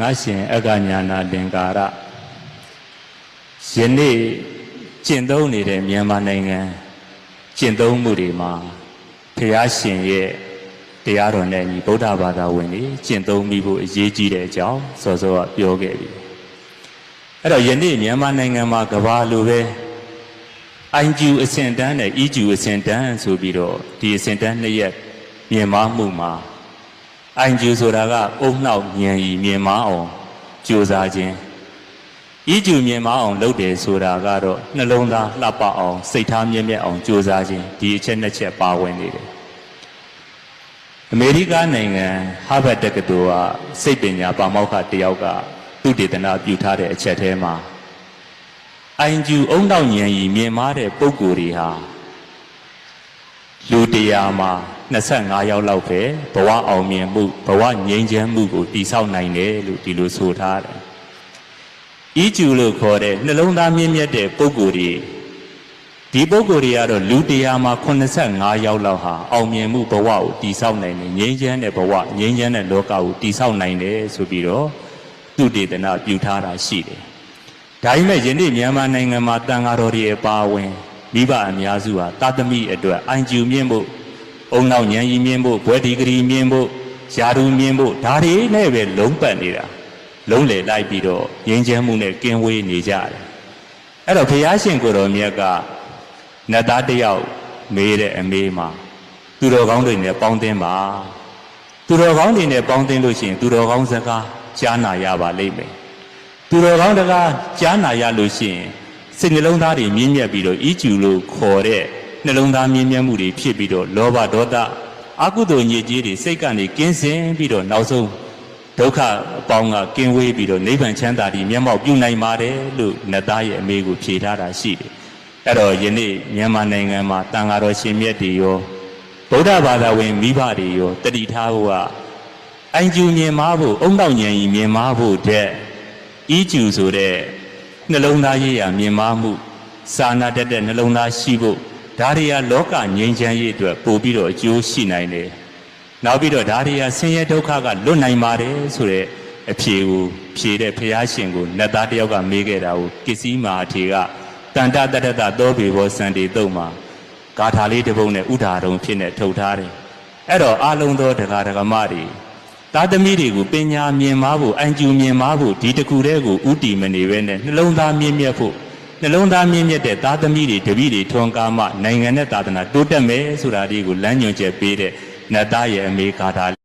ငါရှင်အကညာနာလင်္ကာရယနေ့ကျင့်သုံးနေတဲ့မြန်မာနိုင်ငံကျင့်သုံးမှုတွေမှာဖះရှင်ရဲ့တရားတော်နဲ့ညီဗုဒ္ဓဘာသာဝင်တွေကျင့်သုံးမိဖို့အရေးကြီးတဲ့အကြောင်းစောစောကပြောခဲ့ပြီအဲ့တော့ယနေ့မြန်မာနိုင်ငံမှာကဘာလိုပဲအိုင်ကျူအစင်တန်းနဲ့အီကျူအစင်တန်းဆိုပြီးတော့ဒီအစင်တန်းနှစ်ရက်မြင်မမှုမှာ အိုင်ကျူဆိုတာကအုံနှောက်ဉာဏ်ဤမြင်မအောင်ကြိုးစားခြင်းဤကျူမြင်မအောင်လုပ်တယ်ဆိုတာကတော့နှလုံးသားလှပအောင်စိတ်ထားမြဲမြဲအောင်ကြိုးစားခြင်းဒီအချက်နှစ်ချက်ပါဝင်နေတယ်အမေရိကနိုင်ငံဟာဗတ်တက္ကသိုလ်ကစိတ်ပညာပါမောက္ခတယောက်ကသူတေသနာပြုထားတဲ့အချက်ထဲမှာအိုင်ကျူအုံနောက်ဉာဏ်ဤမြင်မာတဲ့ပုံကိုယ်တွေဟာလူတရားမှာ 25ယောက်လောက်ပဲဘဝအောင်မြင်မှုဘဝငြိမ်းချမ်းမှုကိုတည်ဆောက်နိုင်တယ်လို့ဒီလိုဆိုထားတယ်။ဤကျူလို့ခေါ်တဲ့နှလုံးသားမြင့်မြတ်တဲ့ပုံကိုယ်တွေဒီပုံကိုယ်တွေကတော့လူတရားမှာ85ယောက်လောက်ဟာအောင်မြင်မှုဘဝကိုတည်ဆောက်နိုင်တယ်ငြိမ်းချမ်းတဲ့ဘဝငြိမ်းချမ်းတဲ့လောကကိုတည်ဆောက်နိုင်တယ်ဆိုပြီးတော့သူတေသနာပြုထားတာရှိတယ်။ဒါပေမဲ့ယနေ့မြန်မာနိုင်ငံမှာတန်ဃာတော်တွေအပါအဝင်မိဘအများစုဟာတာသမီအတွက်အိုင်ကျူမြင့်ဖို့ အုံနောက်ဉာဏ်ကြီးမြင့်ဖို့ဘွယ်ဒီဂရီမြင့်ဖို့ယာရုမြင့်ဖို့ဒါတွေနဲ့ပဲလုံးပတ်နေတာလုံးလေလိုက်ပြီးတော့ငြိမ်းချမ်းမှုနဲ့ကင်းဝေးနေကြတယ်အဲ့တော့ဘုရားရှင်ကိုယ်တော်မြတ်ကနတ်သားတစ်ယောက်မေးတဲ့အမေးမှာသူတော်ကောင်းတွေနဲ့ပေါင်းသင်းပါသူတော်ကောင်းတွေနဲ့ပေါင်းသင်းလို့ရှိရင်သူတော်ကောင်းစကားကြားနာရပါလိမ့်မယ်သူတော်ကောင်းတကားကြားနာရလို့ရှိရင်စိတ်နှလုံးသားတွေမြင့်မြတ်ပြီးတော့ဤကျူလို့ခေါ်တဲ့ နှလုံးသားမြင့်မြတ်မှုတွေဖြစ်ပြီးတော့လောဘဒေါသအကုသိုလ်ညစ်ကြေးတွေစိတ်ကနေကင်းစင်ပြီးတော့နောက်ဆုံးဒုက္ခအပေါင်းကကင်းဝေးပြီးတော့နိဗ္ဗာန်ချမ်းသာတွေမျက်မှောက်ပြုနိုင်ပါတယ်လို့နတ်သားရဲ့အမေကိုဖြေထားတာရှိတယ်။အဲ့တော့ယနေ့မြန်မာနိုင်ငံမှာတန်ဃာတော်ရှင်မြတ်တွေရောဗုဒ္ဓဘာသာဝင်မိဘတွေရောတတိထားဖို့ကအင်ကျူမြင်မာဖို့အုံနောက်ဉာဏ်ကြီးမြင်မာဖို့တဲ့ဤကျူဆိုတဲ့နှလုံးသားရေးရာမြင်မာမှုစာနာတတ်တဲ့နှလုံးသားရှိဖို့ ဒါတွေကလောကငြိမ်းချမ်းရေးအတွက်ပို့ပြီးတော့အကျိုးရှိနိုင်တယ်။နောက်ပြီးတော့ဒါတွေကဆင်းရဲဒုက္ခကလွတ်နိုင်ပါတယ်ဆိုတဲ့အဖြေကိုဖြေတဲ့ဘုရားရှင်ကိုနတ်သားတယောက်ကမေးခဲ့တာကိုကစ္စည်းမာအထေကတန်တတတတသောဘေဘောစံတေတုံမှာဂါထာလေးတစ်ပုဒ်နဲ့ဥဒါရုံဖြစ်နေထုတ်ထားတယ်။အဲ့တော့အလုံးသောဒကာဒကမတွေသားသမီးတွေကိုပညာမြင်မာဖို့အန်ကျူမြင်မာဖို့ဒီတကူတည်းကိုဥတီမနေပဲနဲ့နှလုံးသားမြင့်မြတ်ဖို့ နှလုံးသားမြင့်မြတ်တဲ့သားသမီးတွေတပည့်တွေထွန်ကားမှနိုင်ငံနဲ့သာသနာတိုးတက်မယ်ဆိုတာဒီကိုလမ်းညွှန်ချက်ပေးတဲ့နတ်သားရဲ့အမေဂါထာ